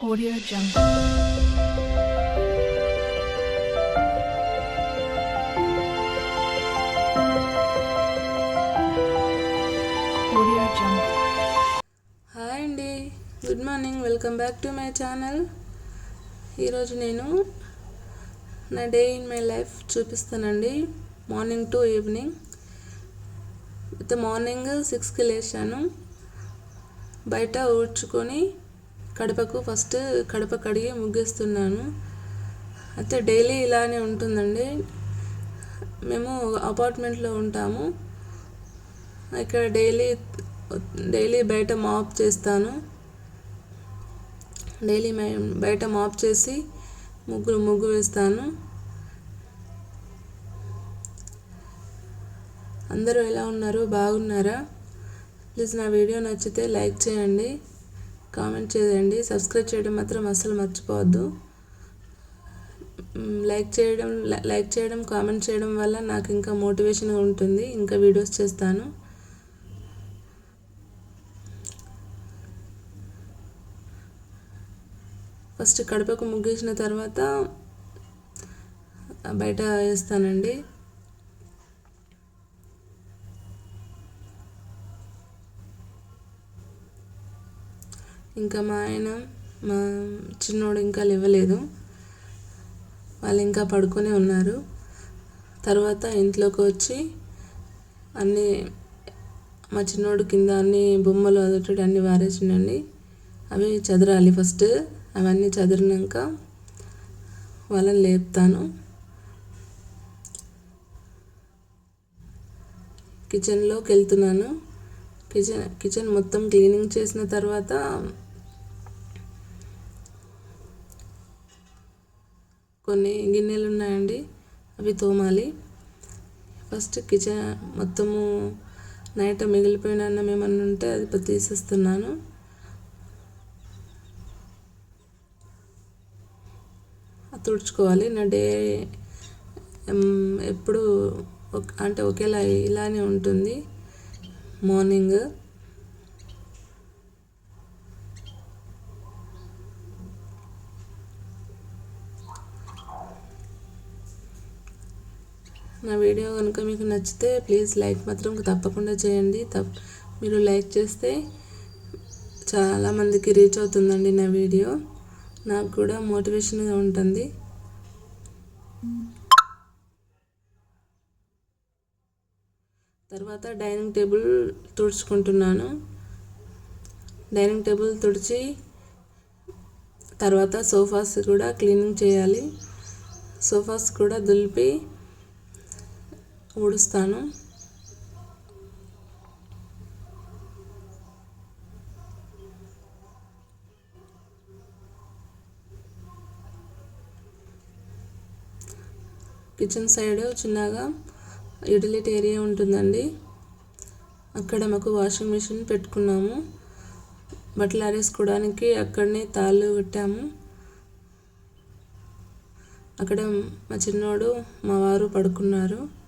Audio Jungle. Audio Jungle. Hi అండి. Good morning welcome back to my channel ఈరోజు నేను నా డే ఇన్ మై లైఫ్ చూపిస్తానండి. Morning to evening అయితే morning సిక్స్కి లేచాను. బయట ఊడ్చుకొని కడపకు ఫస్ట్ కడప కడిగి ముగిస్తున్నాను అయితే డైలీ ఇలానే ఉంటుందండి. మేము అపార్ట్మెంట్లో ఉంటాము. ఇక్కడ డైలీ డైలీ బయట మాప్ చేస్తాను. డైలీ బయట మాప్ చేసి ముగ్గురు ముగ్గు వేస్తాను. అందరూ ఎలా ఉన్నారు? బాగున్నారా? ప్లీజ్ నా వీడియో నచ్చితే లైక్ చేయండి. కామెంట్ చేయండి. సబ్స్క్రైబ్ చేయడం మాత్రం అస్సలు మర్చిపోవద్దు. లైక్ చేయడం లై- లైక్ చేయడం కామెంట్ చేయడం వల్ల నాకు ఇంకా మోటివేషన్గా ఉంటుంది. ఇంకా వీడియోస్ చేస్తాను. ఫస్ట్ కడపకు ముగ్గేసిన తర్వాత బయట వేస్తానండి. ఇంకా మా ఆయన మా చిన్నోడు ఇంకా లేవలేదు. వాళ్ళు ఇంకా పడుకొని ఉన్నారు. తర్వాత ఇంట్లోకి వచ్చి అన్నీ మా చిన్నోడు కింద అన్ని బొమ్మలు అదొకటి అన్ని వారేసిండండి. అవి చదరాలి ఫస్ట్. అవన్నీ చదిరినాక వాళ్ళని లేపుతాను. కిచెన్లోకి వెళ్తున్నాను. కిచెన్ కిచెన్ మొత్తం క్లీనింగ్ చేసిన తర్వాత కొన్ని గిన్నెలు ఉన్నాయండి అవి తోమాలి. ఫస్ట్ కిచెన్ మొత్తము నైట్ మిగిలిపోయిన అన్నం ఏమన్నా ఉంటే అది తీసేస్తున్నాను తుడుచుకోవాలి. నా డే ఎప్పుడు అంటే ఒకేలా ఇలానే ఉంటుంది. మార్నింగ్ నా వీడియో కనుక మీకు నచ్చితే ప్లీజ్ లైక్ మాత్రం తప్పకుండా చేయండి. తప్ మీరు లైక్ చేస్తే చాలామందికి రీచ్ అవుతుందండి నా వీడియో. నాకు కూడా మోటివేషన్గా ఉంటుంది. తర్వాత డైనింగ్ టేబుల్ తుడుచుకుంటున్నాను. డైనింగ్ టేబుల్ తుడిచి తర్వాత సోఫాస్ కూడా క్లీనింగ్ చేయాలి. సోఫాస్ కూడా దులిపి ఊడుస్తాను కిచెన్ సైడ్ చిన్నగా యూటిలిటీ ఏరియా ఉంటుందండి. అక్కడ మాకు వాషింగ్ మిషన్ పెట్టుకున్నాము. బట్టలు ఆరేసుకోవడానికి అక్కడనే తాళ్ళు పెట్టాము. అక్కడ మా చిన్నోడు మా వారు పడుకున్నారు.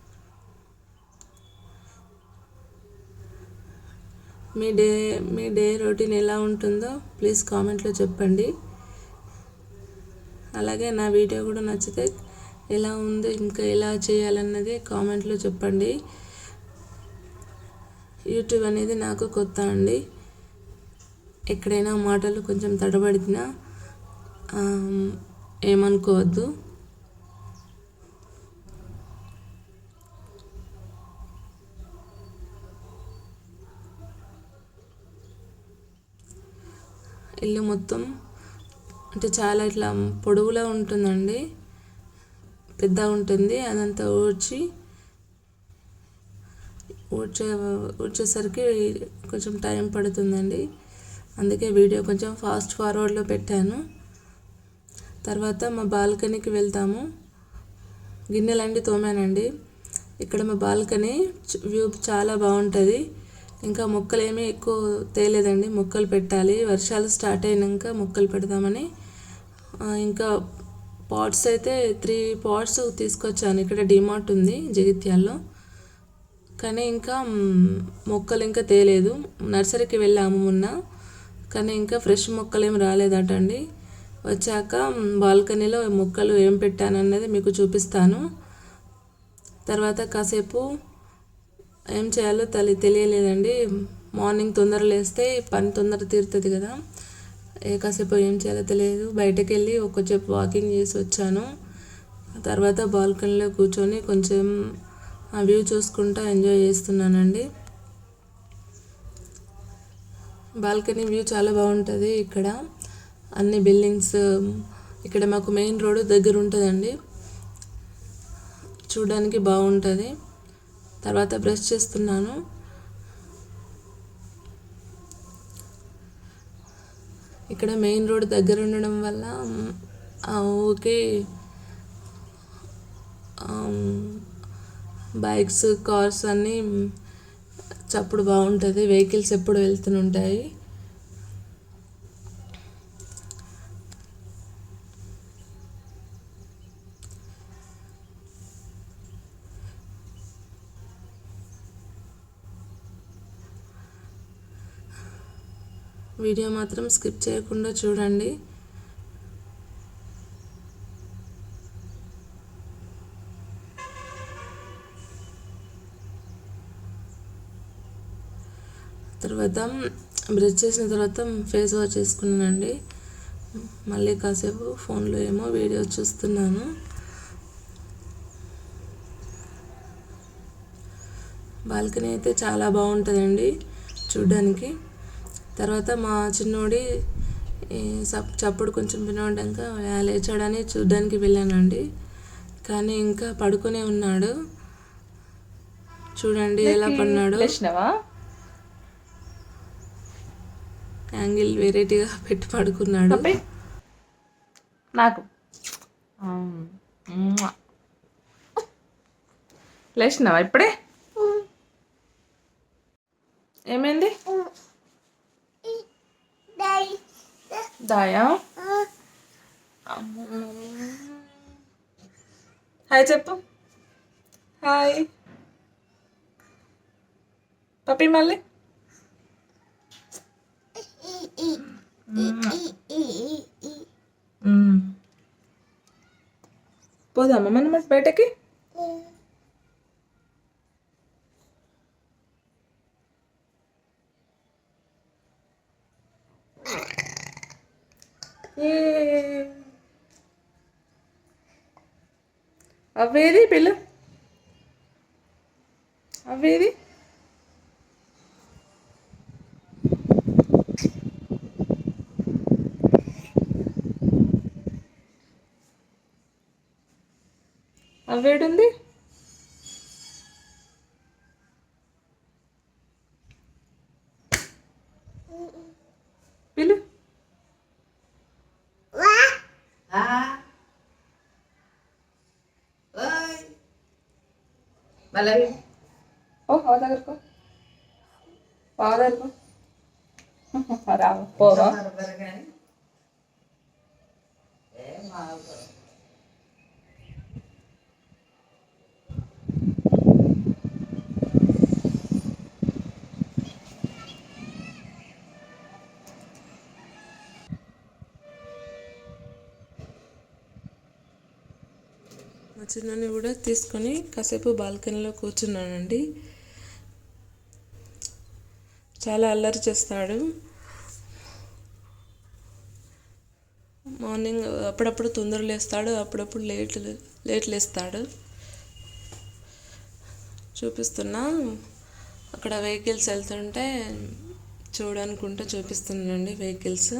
మీ డే మీ డే రొటీన్ ఎలా ఉంటుందో ప్లీజ్ కామెంట్లో చెప్పండి. అలాగే నా వీడియో కూడా నచ్చితే ఎలా ఉందో ఇంకా ఎలా చేయాలన్నది కామెంట్లో చెప్పండి. యూట్యూబ్ అనేది నాకు కొత్త అండి. ఎక్కడైనా మాటలు కొంచెం తడబడినా ఏమనుకోవద్దు. ఇల్లు మొత్తం అంటే చాలా ఇట్లా పొడవులా ఉంటుందండి. పెద్ద ఉంటుంది. అదంతా ఊడ్చి ఊడ్చే ఊడ్చేసరికి కొంచెం టైం పడుతుందండి. అందుకే వీడియో కొంచెం ఫాస్ట్ ఫార్వర్డ్లో పెట్టాను. తర్వాత మా బాల్కనీకి వెళ్తాము. గిన్నెలండి తోమానండి. ఇక్కడ మా బాల్కనీ వ్యూ చాలా బాగుంటుంది. ఇంకా మొక్కలు ఏమీ ఎక్కువ తేలేదండి. మొక్కలు పెట్టాలి. వర్షాలు స్టార్ట్ అయినాక మొక్కలు పెడదామని. ఇంకా పాట్స్ అయితే త్రీ పాట్స్ తీసుకొచ్చాను. ఇక్కడ డిమార్ట్ ఉంది జగిత్యాల్లో. కానీ ఇంకా మొక్కలు ఇంకా తేలేదు. నర్సరీకి వెళ్ళాము మొన్న. కానీ ఇంకా ఫ్రెష్ మొక్కలు ఏం రాలేదట అండి. వచ్చాక బాల్కనీలో మొక్కలు ఏం పెట్టానన్నది మీకు చూపిస్తాను. తర్వాత కాసేపు ఏం చేయాలో తల్లి తెలియలేదండి. మార్నింగ్ తొందర లేస్తే పని తొందర తీరుతుంది కదా. ఏ కాసేపు ఏం చేయాలో తెలియదు. బయటకు వెళ్ళి ఒకసేపు వాకింగ్ చేసి వచ్చాను. తర్వాత బాల్కనీలో కూర్చొని కొంచెం ఆ వ్యూ చూసుకుంటూ ఎంజాయ్ చేస్తున్నానండి. బాల్కనీ వ్యూ చాలా బాగుంటుంది ఇక్కడ. అన్ని బిల్డింగ్స్ ఇక్కడ మాకు మెయిన్ రోడ్ దగ్గర ఉంటుందండి. చూడడానికి బాగుంటుంది. తర్వాత బ్రష్ చేస్తున్నాను. ఇక్కడ మెయిన్ రోడ్ దగ్గర ఉండడం వల్ల ఓకే ఆ బైక్స్ కార్స్ అన్నీ చప్పుడు బాగుంటుంది. వెహికల్స్ ఎప్పుడు వెళ్తుంటాయి వీడియో మాత్రం స్కిప్ చేయకుండా చూడండి. తర్వాత బ్రష్ చేసిన తర్వాత ఫేస్ వాష్ చేసుకున్నానండి. మళ్ళీ కాసేపు ఫోన్లో ఏమో వీడియో చూస్తున్నాను. బాల్కనీ అయితే చాలా బాగుంటుందండి చూడ్డానికి. తర్వాత మా చిన్నోడి చప్పుడు కొంచెం వినవడంక లేచాడని చూడ్డానికి వెళ్ళానండి. కానీ ఇంకా పడుకునే ఉన్నాడు. చూడండి ఎలా పడినాడు. యాంగిల్ వెరైటీగా పెట్టి పడుకున్నాడు. నాకు. లేచినావా ఇప్పుడే? ఏమైంది? దాయా హాయ్ చెప్పు. హాయ్ పప్పి మళ్ళీ? మ్మ్. పోదామా మనం బయటకి ఏ. అవేది పిల్ల అవేది అవేడుంది ఓ బావ దగ్గరకు బావ దగ్గరకు రా పోవా చిన్నని కూడా తీసుకొని కాసేపు బాల్కనీలో కూర్చున్నానండి. చాలా అల్లరి చేస్తాడు. మార్నింగ్ అప్పుడప్పుడు తొందర లేస్తాడు అప్పుడప్పుడు లేట్ లేట్ లేస్తాడు. చూపిస్తున్నా. అక్కడ వెహికల్స్ వెళ్తుంటే చూడనుకుంటే చూపిస్తున్నానండి వెహికల్స్.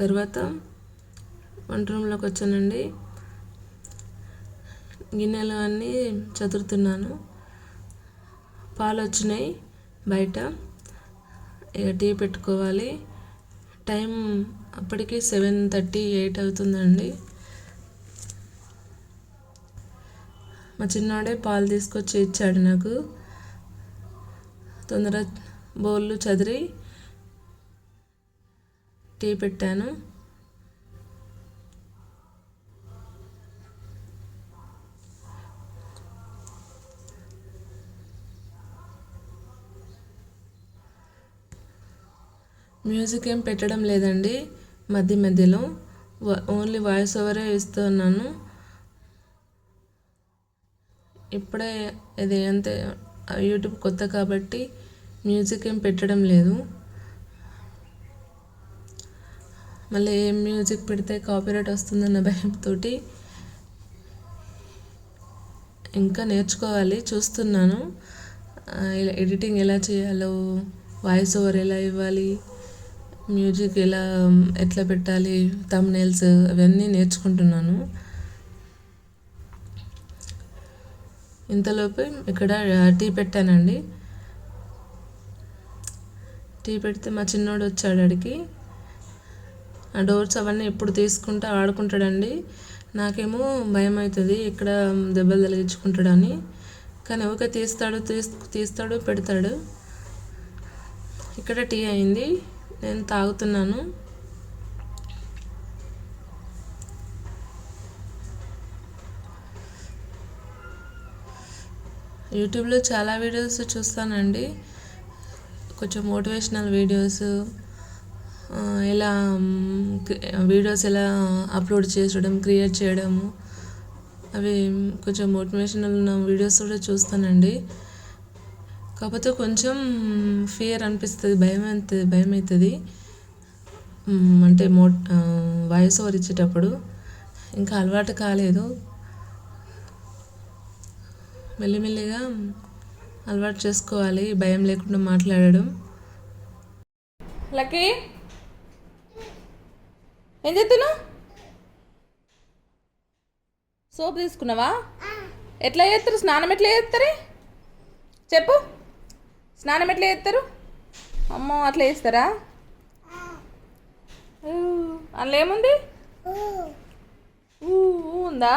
తర్వాత వంట రూమ్లోకి వచ్చానండి. గిన్నెలు అన్నీ చదురుతున్నాను. పాలు వచ్చినాయి బయట. ఇక టీ పెట్టుకోవాలి. టైం అప్పటికి సెవెన్ థర్టీ ఎయిట్ అవుతుందండి. మా చిన్నవాడే పాలు తీసుకొచ్చి ఇచ్చాడు నాకు. తొందర బౌళ్ళు చదిరి టీ పెట్టాను. మ్యూజిక్ ఏం పెట్టడం లేదండి. మధ్య మధ్యలో ఓన్లీ వాయిస్ ఓవరే ఇస్తున్నాను ఇప్పుడే ఇది అంతే యూట్యూబ్ కొత్త కాబట్టి మ్యూజిక్ ఏం పెట్టడం లేదు. మళ్ళీ ఏం మ్యూజిక్ పెడితే కాపీరైట్ వస్తుందన్న భయంతో ఇంకా నేర్చుకోవాలి చూస్తున్నాను. ఇలా ఎడిటింగ్ ఎలా చేయాలో వాయిస్ ఓవర్ ఎలా ఇవ్వాలి మ్యూజిక్ ఎలా ఎట్లా పెట్టాలి తమ్నేల్స్ అవన్నీ నేర్చుకుంటున్నాను. ఇంతలోపు ఇక్కడ టీ పెట్టానండి. టీ పెడితే మా చిన్నోడు వచ్చాడు అడిగి డోర్స్ అవన్నీ ఎప్పుడు తీసుకుంటే ఆడుకుంటాడండి. నాకేమో భయం అవుతుంది ఇక్కడ దెబ్బలు తగిలించుకుంటాడని. కానీ ఓకే తీస్తాడు తీస్ తీస్తాడు పెడతాడు. ఇక్కడ టీ అయింది నేను తాగుతున్నాను. యూట్యూబ్లో చాలా వీడియోస్ చూస్తానండి. కొంచెం మోటివేషనల్ వీడియోస్ ఎలా వీడియోస్ ఎలా అప్లోడ్ చేయడం క్రియేట్ చేయడము అవి కొంచెం మోటివేషనల్ వీడియోస్ కూడా చూస్తానండి. కాకపోతే కొంచెం ఫియర్ అనిపిస్తుంది భయం అవుతుంది భయం అవుతుంది అంటే మో వాయిస్ ఓవర్ ఇచ్చేటప్పుడు ఇంకా అలవాటు కాలేదు. మెల్లిమెల్లిగా అలవాటు చేసుకోవాలి భయం లేకుండా మాట్లాడడం. లక్కీ? ఏం చేస్తున్నావు? సోప్ తీసుకున్నావా? ఎట్లా చేస్తారు? స్నానం ఎట్లా చేస్తారు? చెప్పు. స్నానం ఎట్లా చేస్తారు? అమ్మో అట్లా చేస్తారా? అందులో ఏముంది? ఊ, ఉందా?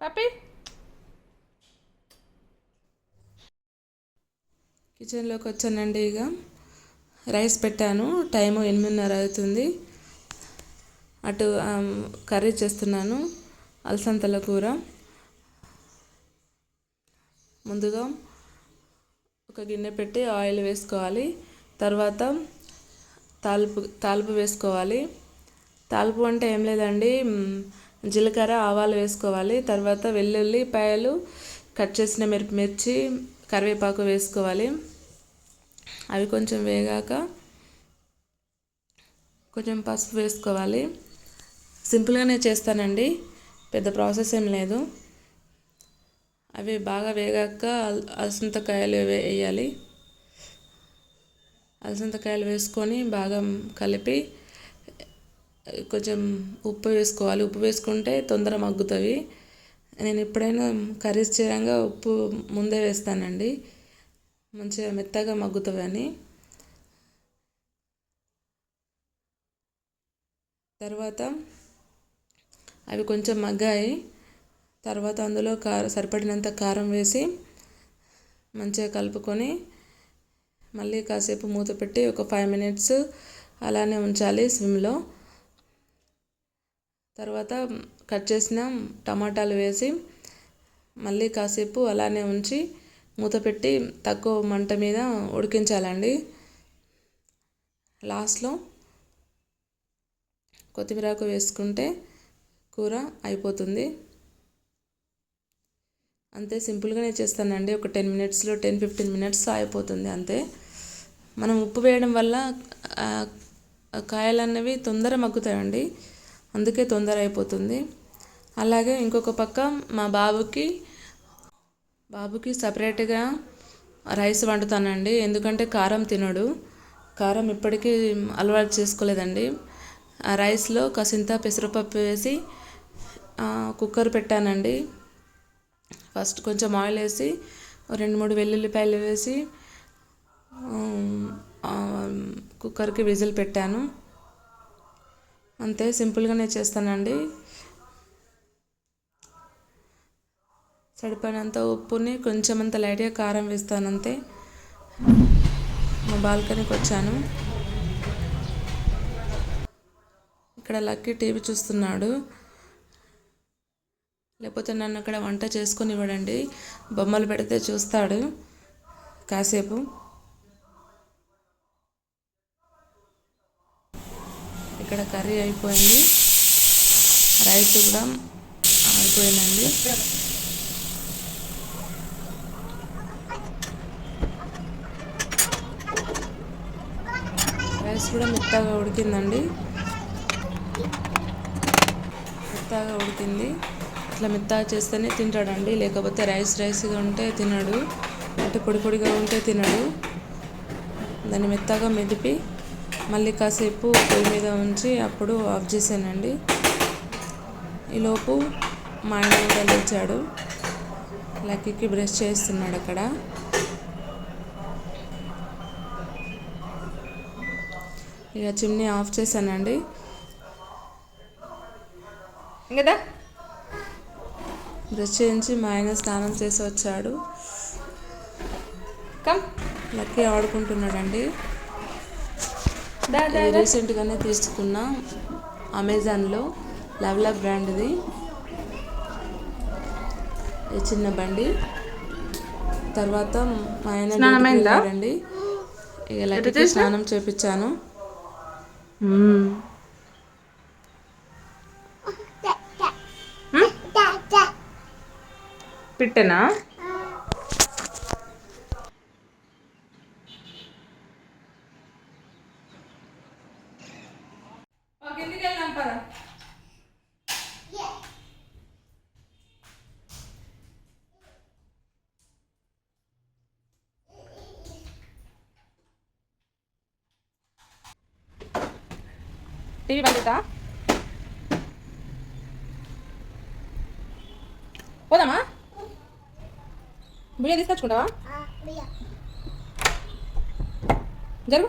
పప్పి? కిచెన్లోకి వచ్చానండి ఇక. రైస్ పెట్టాను. టైము ఎనిమిదిన్నర అవుతుంది. అటు కర్రీ చేస్తున్నాను. అలసంతల కూర. ముందుగా ఒక గిన్నె పెట్టి ఆయిల్ వేసుకోవాలి. తర్వాత తాలింపు తాలింపు వేసుకోవాలి. తాలింపు అంటే ఏం లేదండి. జీలకర్ర ఆవాలు వేసుకోవాలి. తర్వాత వెల్లుల్లిపాయలు కట్ చేసిన మిరప మిర్చి కరివేపాకు వేసుకోవాలి. అవి కొంచెం వేగాక కొంచెం పసుపు వేసుకోవాలి. సింపుల్గానే చేస్తానండి. పెద్ద ప్రాసెస్ ఏం లేదు. అవి బాగా వేగాక అల్ అలసంతకాయలు వేయాలి. అలసంతకాయలు వేసుకొని బాగా కలిపి కొంచెం ఉప్పు వేసుకోవాలి. ఉప్పు వేసుకుంటే తొందర మగ్గుతుంది నేను ఎప్పుడైనా కర్రీస్ చేయంగా ఉప్పు ముందే వేస్తానండి. మంచిగా మెత్తగా మగ్గుతుందని తర్వాత అవి కొంచెం మగ్గాయి. తర్వాత అందులో కారం సరిపడినంత కారం వేసి మంచిగా కలుపుకొని మళ్ళీ కాసేపు మూత పెట్టి ఒక ఫైవ్ మినిట్స్ అలానే ఉంచాలి స్విమ్లో తర్వాత కట్ చేసిన టమాటాలు వేసి మళ్ళీ కాసేపు అలానే ఉంచి మూత పెట్టి తక్కువ మంట మీద ఉడికించాలండి. లాస్ట్లో కొత్తిమీరాకు వేసుకుంటే కూర అయిపోతుంది. అంతే సింపుల్గానే చేస్తానండి. ఒక టెన్ మినిట్స్లో టెన్ ఫిఫ్టీన్ మినిట్స్ అయిపోతుంది అంతే. మనం ఉప్పు వేయడం వల్ల కాయలు అన్నవి తొందర మగ్గుతాయండి అందుకే తొందర అయిపోతుంది. అలాగే ఇంకొక పక్క మా బాబుకి బాబుకి సపరేట్గా రైస్ వండుతానండి. ఎందుకంటే కారం తినడు. కారం ఇప్పటికీ అలవాటు చేసుకోలేదండి. ఆ రైస్లో కసింత పెసరపప్పు వేసి కుక్కర్ పెట్టానండి. ఫస్ట్ కొంచెం ఆయిల్ వేసి రెండు మూడు వెల్లుల్లిపాయలు వేసి కుక్కర్కి విజిల్ పెట్టాను. అంతే సింపుల్గానే చేస్తానండి. సరిపడినంత ఉప్పుని కొంచెం అంత లైట్గా కారం వేస్తాను అంతే. మా బాల్కనీకి వచ్చాను. ఇక్కడ లక్కీ టీవీ చూస్తున్నాడు. లేకపోతే నన్ను అక్కడ వంట చేసుకొని ఇవ్వడండి. బొమ్మలు పెడితే చూస్తాడు కాసేపు. ఇక్కడ కర్రీ అయిపోయింది. రైస్ కూడా అయిపోయిందండి. రైస్ కూడా మెత్తగా ఉడికిందండి. మెత్తగా ఉడికింది. ఇట్లా మెత్తగా చేస్తేనే తింటాడండి. లేకపోతే రైస్ రైస్గా ఉంటే తినడు. అంటే పొడి పొడిగా ఉంటే తినడు. దాన్ని మెత్తగా మెదిపి మళ్ళీ కాసేపు పొయ్యి మీద ఉంచి అప్పుడు ఆఫ్ చేశానండి. ఈలోపు మా ఆయన కూడా లేచాడు. లక్కీకి బ్రష్ చేస్తున్నాడు అక్కడ. ఇక చిమ్నీ ఆఫ్ చేశానండి. ఇంకదా బ్రష్ చేయించి మా ఆయన స్నానం చేసి వచ్చాడు. కమ్. లక్కీ ఆడుకుంటున్నాడండి. ఇది రీసెంట్గానే తీసుకున్న అమెజాన్లో లవ్లా బ్రాండ్ది ఈ చిన్న బండి. తర్వాత మా ఆయన? వెళ్ళాడండి. ఇక స్నానం చేపించాను పిట్టనా? టీవీ చేద్దా పోదామా బియ్యం తీసుకొచ్చుకుంటావా జరుగు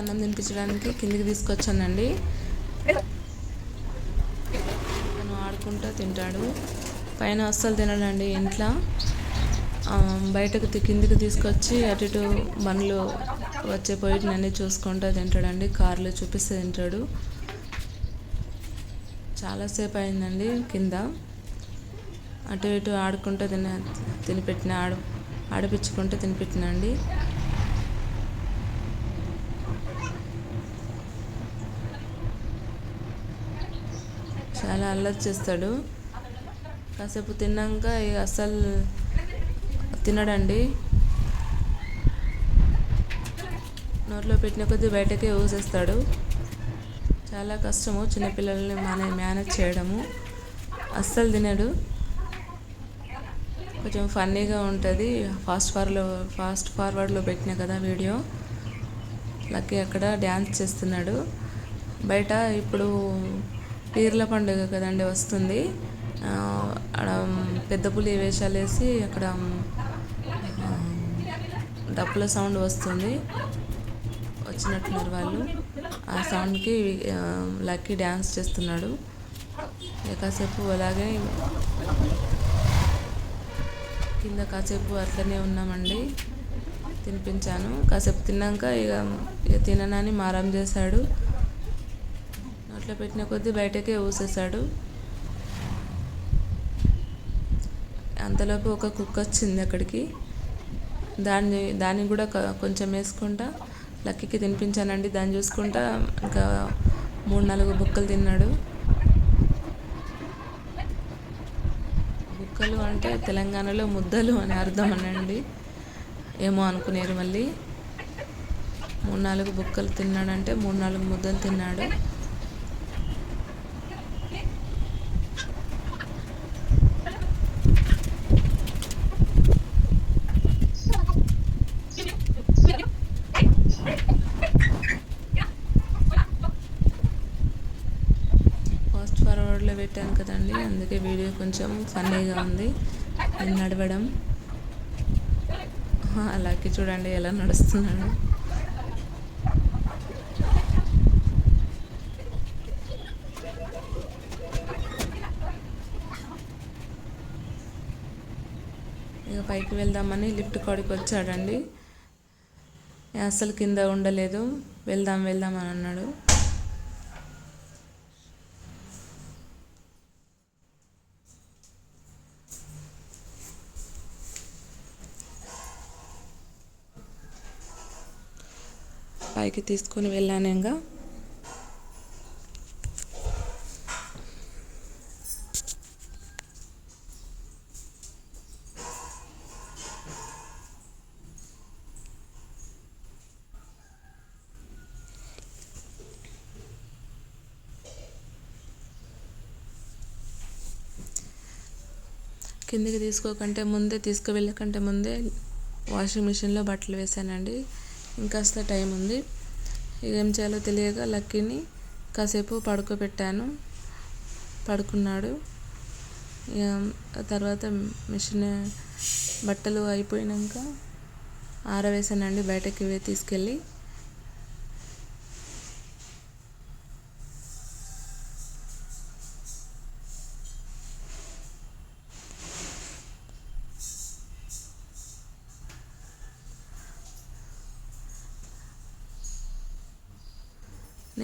అన్నం తినిపించడానికి కిందికి తీసుకొచ్చానండి. తను ఆడుకుంటూ తింటాడు. పైన అస్సలు తినడండి ఇంట్లో. బయటకు కిందికి తీసుకొచ్చి అటు ఇటు బండ్లు వచ్చే పోయినన్నీ చూసుకుంటూ తింటాడండి. కార్లు చూపిస్తే తింటాడు. చాలాసేపు అయిందండి కింద. అటు ఇటు ఆడుకుంటూ తిన తినిపెట్టిన ఆడు ఆడిపించుకుంటూ తినిపెట్టినండి చాలా అల్లరి చేస్తాడు కాసేపు తిన్నాక ఇక అస్సలు తినడండి. నోట్లో పెట్టిన కొద్దీ బయటకే ఊసేస్తాడు. చాలా కష్టము చిన్నపిల్లల్ని మన మేనేజ్ చేయడము. అస్సలు తినడు. కొంచెం ఫన్నీగా ఉంటుంది. ఫాస్ట్ ఫార్లో ఫాస్ట్ ఫార్వర్డ్లో పెట్టిన కదా వీడియో. లక్కీ అక్కడ డ్యాన్స్ చేస్తున్నాడు. బయట ఇప్పుడు పీర్ల పండుగ కదండి వస్తుంది. అక్కడ ఆడ పెద్ద పులి వేషాలు వేసి అక్కడ డప్పుల సౌండ్ వస్తుంది. వచ్చినట్టున్నారు వాళ్ళు. ఆ సౌండ్కి లక్కీ డ్యాన్స్ చేస్తున్నాడు. ఇక కాసేపు అలాగే కింద కాసేపు అట్లనే ఉన్నామండి. తినిపించాను. కాసేపు తిన్నాక ఇక ఇక తిననని మారం చేశాడు. నోట్లో పెట్టిన కొద్దీ బయటకే ఊసేసాడు అంతలోపు ఒక కుక్క వచ్చింది అక్కడికి. దాన్ని దాన్ని కూడా కొంచెం వేసుకుంటా లక్కీకి తినిపించానండి. దాన్ని చూసుకుంటా ఇంకా మూడు నాలుగు బుక్కలు తిన్నాడు. బుక్కలు అంటే తెలంగాణలో ముద్దలు అని అర్థం అనండి. ఏమో అనుకునేరు మళ్ళీ. మూడు నాలుగు బుక్కలు తిన్నాడంటే మూడు నాలుగు ముద్దలు తిన్నాడు ఫాస్ట్ ఫార్వర్డ్లో పెట్టాను కదండి అందుకే వీడియో కొంచెం ఫన్నీగా ఉంది. నేను నడవడం. అలాగే చూడండి ఎలా నడుస్తున్నాడు ఇక పైకి వెళ్దామని లిఫ్ట్ కాడికి వచ్చాడండి. అసలు కింద ఉండలేదు. వెళ్దాం వెళ్దాం అని అన్నాడు. పైకి తీసుకొని వెళ్ళాను ఇంకా. కిందికి తీసుకోకంటే ముందే తీసుకువెళ్ళకంటే ముందే వాషింగ్ మిషన్లో బట్టలు వేసానండి ఇంకాస్త టైం ఉంది ఏం చేయాలో తెలియక లక్కీని కాసేపు పడుకోబెట్టాను. పడుకున్నాడు. ఇక తర్వాత మిషన్ బట్టలు అయిపోయినాక ఆరవేసానండి బయటకి తీసుకెళ్ళి.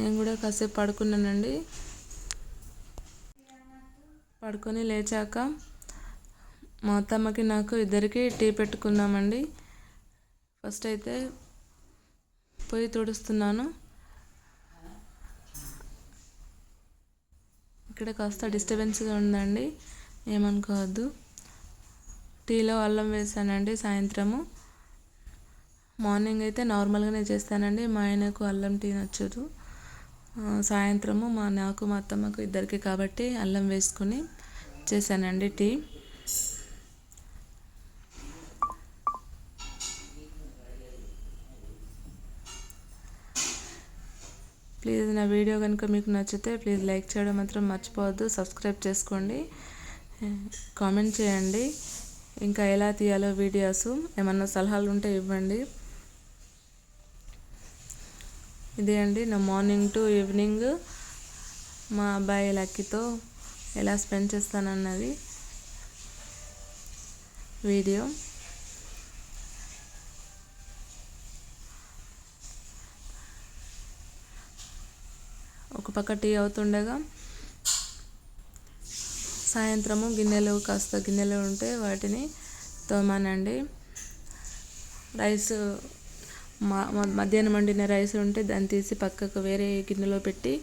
నేను కూడా కాసేపు పడుకున్నానండి. పడుకొని లేచాక మా అత్తమ్మకి నాకు ఇద్దరికి టీ పెట్టుకున్నామండి. ఫస్ట్ అయితే పొయ్యి తుడుస్తున్నాను. ఇక్కడ కాస్త డిస్టర్బెన్స్గా ఉందండి. ఏమనుకోవద్దు. టీలో అల్లం వేసానండి సాయంత్రము. మార్నింగ్ అయితే నార్మల్గానే చేస్తానండి. మా ఆయనకు అల్లం టీ నచ్చదు. సాయంత్రము మా నాకు మా అత్తమ్మకు ఇద్దరికి కాబట్టి అల్లం వేసుకొని చేశానండి టీ. ప్లీజ్ నా వీడియో కనుక మీకు నచ్చితే ప్లీజ్ లైక్ చేయడం మాత్రం మర్చిపోవద్దు సబ్స్క్రైబ్ చేసుకోండి కామెంట్ చేయండి. ఇంకా ఎలా తీయాలో వీడియోస్ ఏమన్నా సలహాలు ఉంటే ఇవ్వండి. ఇదే అండి. నా మార్నింగ్ టు ఈవినింగ్ మా అబ్బాయి లక్కీతో ఎలా స్పెండ్ చేస్తానన్నది వీడియో. ఒక పక్క టీ అవుతుండగా సాయంత్రము గిన్నెలు కాస్త గిన్నెలు ఉంటే వాటిని తోమానండి. రైస్ మా- మధ్యాహ్నం వండిన రైస్ ఉంటే దాన్ని తీసి పక్కకు వేరే గిన్నెలో పెట్టి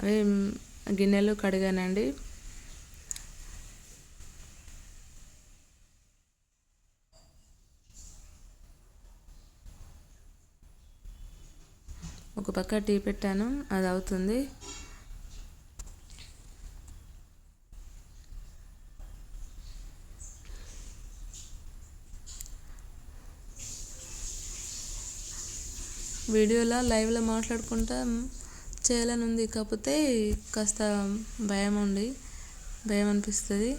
అవే గిన్నెలు కడిగానండి. ఒక పక్క టీ పెట్టాను అది అవుతుంది. వీడియోలో లైవ్లో మాట్లాడుకుంటా చేయాలని ఉంది కాకపోతే కాస్త భయం ఉంది. భయం అనిపిస్తుంది.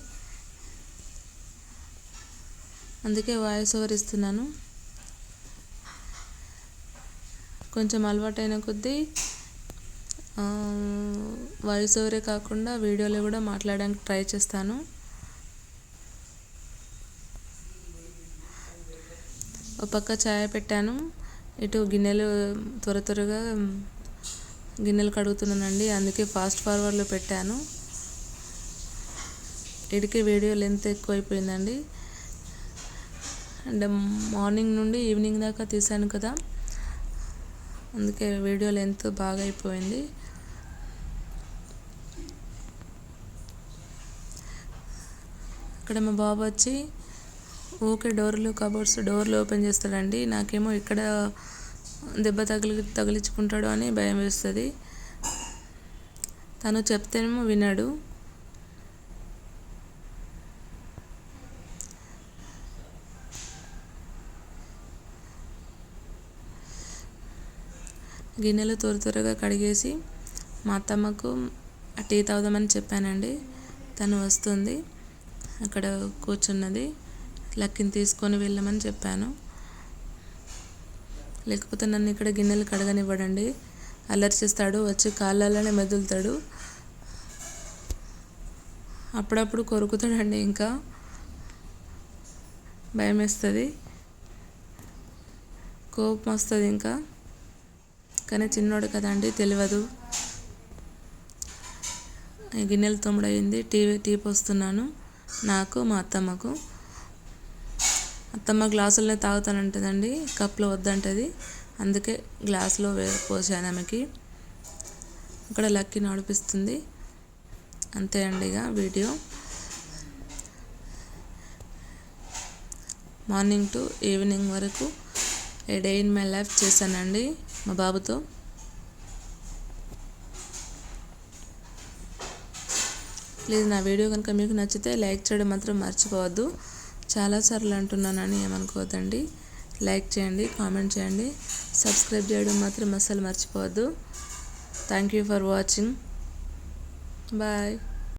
అందుకే వాయిస్ ఓవర్ ఇస్తున్నాను. కొంచెం అలవాటైన కొద్దీ వాయిస్ ఓవరే కాకుండా వీడియోలో కూడా మాట్లాడడానికి ట్రై చేస్తాను. ఒక పక్క ఛాయ్ పెట్టాను. ఇటు గిన్నెలు త్వర త్వరగా గిన్నెలు కడుగుతున్నానండి. అందుకే ఫాస్ట్ ఫార్వర్డ్లో పెట్టాను. ఇడికి వీడియో లెంత్ ఎక్కువైపోయిందండి. అండ్ మార్నింగ్ నుండి ఈవినింగ్ దాకా తీసాను కదా. అందుకే వీడియో లెంత్ బాగా అయిపోయింది. ఇక్కడ మా బాబు వచ్చి ఓకే డోర్లు కబోర్డ్స్ డోర్లు ఓపెన్ చేస్తాడండి. నాకేమో ఇక్కడ దెబ్బ తగిలి తగిలించుకుంటాడు అని భయం వేస్తుంది. తను చెప్తేనేమో వినడు. గిన్నెలు త్వర త్వరగా కడిగేసి మా అత్తమ్మకు టీ తాగుదామని చెప్పానండి. తను వస్తుంది. అక్కడ కూర్చున్నది. లక్కిని తీసుకొని వెళ్ళమని చెప్పాను. లేకపోతే నన్ను ఇక్కడ గిన్నెలు కడగనివ్వడండి. అల్లరి చేస్తాడు వచ్చి కాళ్ళలోనే మెదులుతాడు. అప్పుడప్పుడు కొరుకుతాడండి ఇంకా. భయం వేస్తుంది కోపం వస్తుంది ఇంకా. కానీ చిన్నోడు కదండి తెలియదు. గిన్నెలు తొమ్మిడయింది టీ టీ పోస్తున్నాను. నాకు మా అత్తమ్మకు. అత్తమ్మ గ్లాసుల్లో తాగుతానంటదండి కప్లో వద్దంటది. అందుకే గ్లాసులో వే పోసాను ఆమెకి. అక్కడ లక్కీ నడిపిస్తుంది. అంతే అండి ఇక వీడియో. మార్నింగ్ టు ఈవినింగ్ వరకు a day in my life చేశానండి మా బాబుతో. ప్లీజ్ నా వీడియో కనుక మీకు నచ్చితే లైక్ చేయడం మాత్రం మర్చిపోవద్దు. చాలాసార్లు అంటున్నానని ఏమనుకోవద్దండి. లైక్ చేయండి కామెంట్ చేయండి. సబ్స్క్రైబ్ చేయడం మాత్రం అస్సలు మర్చిపోవద్దు. Thank you for watching. Bye.